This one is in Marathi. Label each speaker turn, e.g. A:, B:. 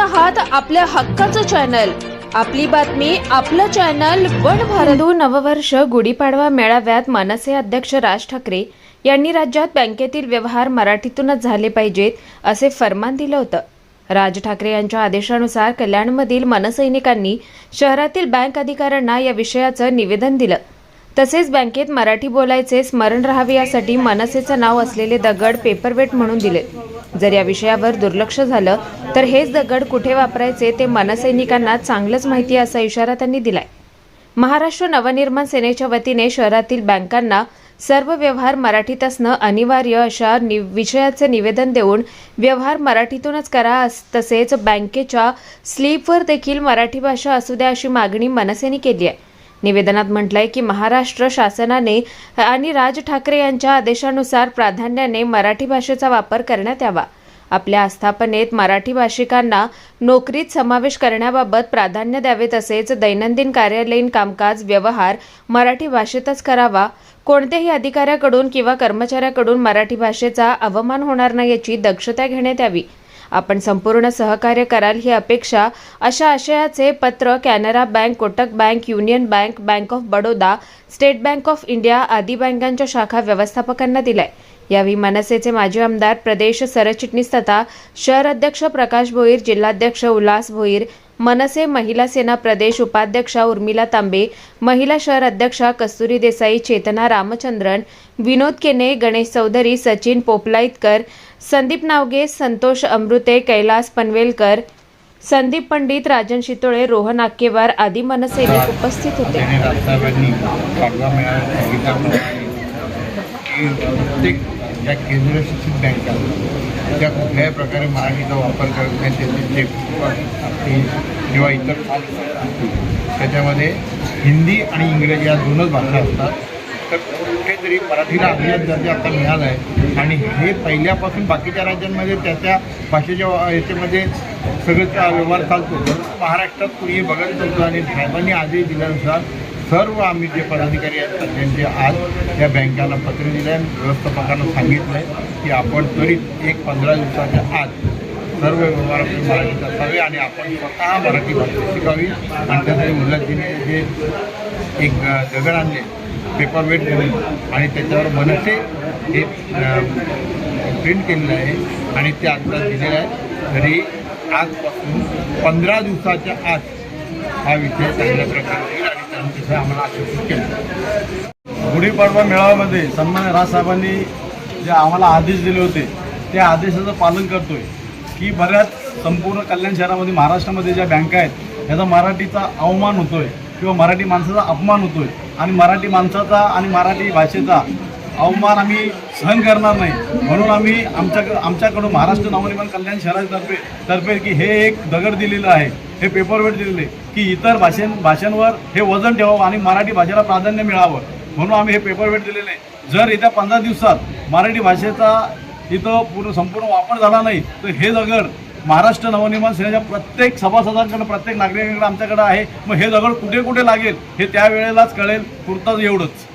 A: आहात आपल्या हक्काचं चॅनल. आपली बातमी आपलं चॅनल वन भारत. नववर्ष गुढीपाडवा मेळाव्यात मनसे अध्यक्ष राज ठाकरे यांनी राज्यात बँकेतील व्यवहार मराठीतूनच झाले पाहिजेत असे फरमान दिलं होतं. राज ठाकरे यांच्या आदेशानुसार कल्याणमधील मनसैनिकांनी शहरातील बँक अधिकाऱ्यांना या विषयाचं निवेदन दिलं. तसेच बँकेत मराठी बोलायचे स्मरण राहावे यासाठी मनसेचं नाव असलेले दगड पेपरवेट म्हणून दिले. जर या विषयावर दुर्लक्ष झालं तर हेच दगड कुठे वापरायचे ते मनसैनिकांना चांगलंच माहिती असा इशारा त्यांनी दिलाय. महाराष्ट्र नवनिर्माण सेनेच्या वतीने शहरातील बँकांना सर्व व्यवहार मराठीत असणं अनिवार्य अशा नि विषयाचे निवेदन देऊन व्यवहार मराठीतूनच करा अस- तसेच बँकेच्या स्लीपवर देखील मराठी भाषा असू द्या अशी मागणी मनसेने केली आहे. निवेदनात म्हटलंय की महाराष्ट्र शासनाने आणि राज ठाकरे यांच्या आदेशानुसार प्राधान्याने मराठी भाषेचा वापर करण्यात यावा. आपल्या आस्थापनेत मराठी भाषिकांना नोकरीत समावेश करण्याबाबत प्राधान्य द्यावे तसेच दैनंदिन कार्यालयीन कामकाज व्यवहार मराठी भाषेतच करावा. कोणत्याही अधिकाऱ्याकडून किंवा कर्मचाऱ्याकडून मराठी भाषेचा अवमान होणार नाही याची दक्षता घेण्यात यावी. आपण संपूर्ण सहकार्य कराल ही अपेक्षा. अशा आशयाचे पत्र Canara bank Kotak bank union bank bank of Baroda state bank of India आदी बँकांच्या शाखा व्यवस्थापकांना दिलाय. यावेळी मनसेचे माजी आमदार प्रदेश सरचिटणीस तथा शहर अध्यक्ष प्रकाश भोईर जिल्हाध्यक्ष उल्हास भोईर मनसे महिला सेना प्रदेश उपाध्यक्षा उर्मिला तांबे महिला शहर अध्यक्षा कस्तुरी देसाई चेतना रामचंद्रन विनोद केने गणेश चौधरी सचिन पोपलाईतकर संदीप नावगे संतोष अमृते कैलास पनवेलकर संदीप पंडित राजन शितोळे रोहन आक्केवार आदी मनसैनिक उपस्थित होते.
B: प्रत्येक ज्या केंद्र शिक्षित बँका त्या कुठल्याही प्रकारे मराठीचा वापर करत नाही त्याची चेक असतील किंवा इतर असतील त्याच्यामध्ये हिंदी आणि इंग्रजी या दोनच भाषा असतात. तर कुठेतरी मराठीला अभिजात दर्जा आता मिळाला आहे आणि हे पहिल्यापासून बाकीच्या राज्यांमध्ये त्या त्या भाषेच्या याच्यामध्ये सगळं त्या व्यवहार चालतो. महाराष्ट्रात कुणी बघत नव्हतं आणि साहेबांनी आदेश दिल्यानुसार सर्व आम्ही जे पदाधिकारी आहेत त्यांचे आज या बँकांना पत्र दिलं आहे व्यवस्थापकांना सांगितलं आहे की आपण त्वरित एक पंधरा दिवसाच्या आत सर्व व्यवहार आपले मराठीत असावे आणि आपण स्वतः मराठी भाषा शिकावी. आणि त्यासाठी मुलाजीने जे एक दगड आणले पेपर वेट म्हणून आणि त्याच्यावर मनसे हे प्रिंट केलेलं आहे आणि ते आत्ता दिलेलं आहे. तरी आजपासून पंधरा दिवसाच्या आत हा विषय चांगल्या प्रकारे तिथे आम्हाला आश्वासित केलं
C: गुढीपाडवा मेळाव्यामध्ये सन्मान्य राजसाहेबांनी जे आम्हाला आदेश दिले होते त्या आदेशाचं पालन करतोय की बऱ्याच संपूर्ण कल्याण शहरामध्ये महाराष्ट्रामध्ये ज्या बँका आहेत ह्याचा मराठीचा अवमान होतोय किंवा मराठी माणसाचा अपमान होतोय. आणि मराठी माणसाचा आणि मराठी भाषेचा अवमान आम्ही सहन करणार नाही. म्हणून आम्ही आमच्याकडं आमच्याकडून महाराष्ट्र नवनिर्माण कल्याण शहरातर्फे तर्फे की हे एक दगड दिलेलं आहे. हे पेपरवेट दिलेले की इतर भाषें भाषांवर हे वजन ठेवावं आणि मराठी भाषेला प्राधान्य मिळावं. म्हणून आम्ही हे पेपरवेट दिलेले जर येत्या पंधरा दिवसात मराठी भाषेचा इथं पूर्ण संपूर्ण वापर झाला नाही तर हे दगड महाराष्ट्र नवनिर्माण सेनेच्या प्रत्येक सभासदांकडे प्रत्येक नागरिकांकडे आमच्याकडे आहे. मग हे दगड कुठे कुठे लागेल हे त्यावेळेलाच कळेल. पुरताच एवढंच.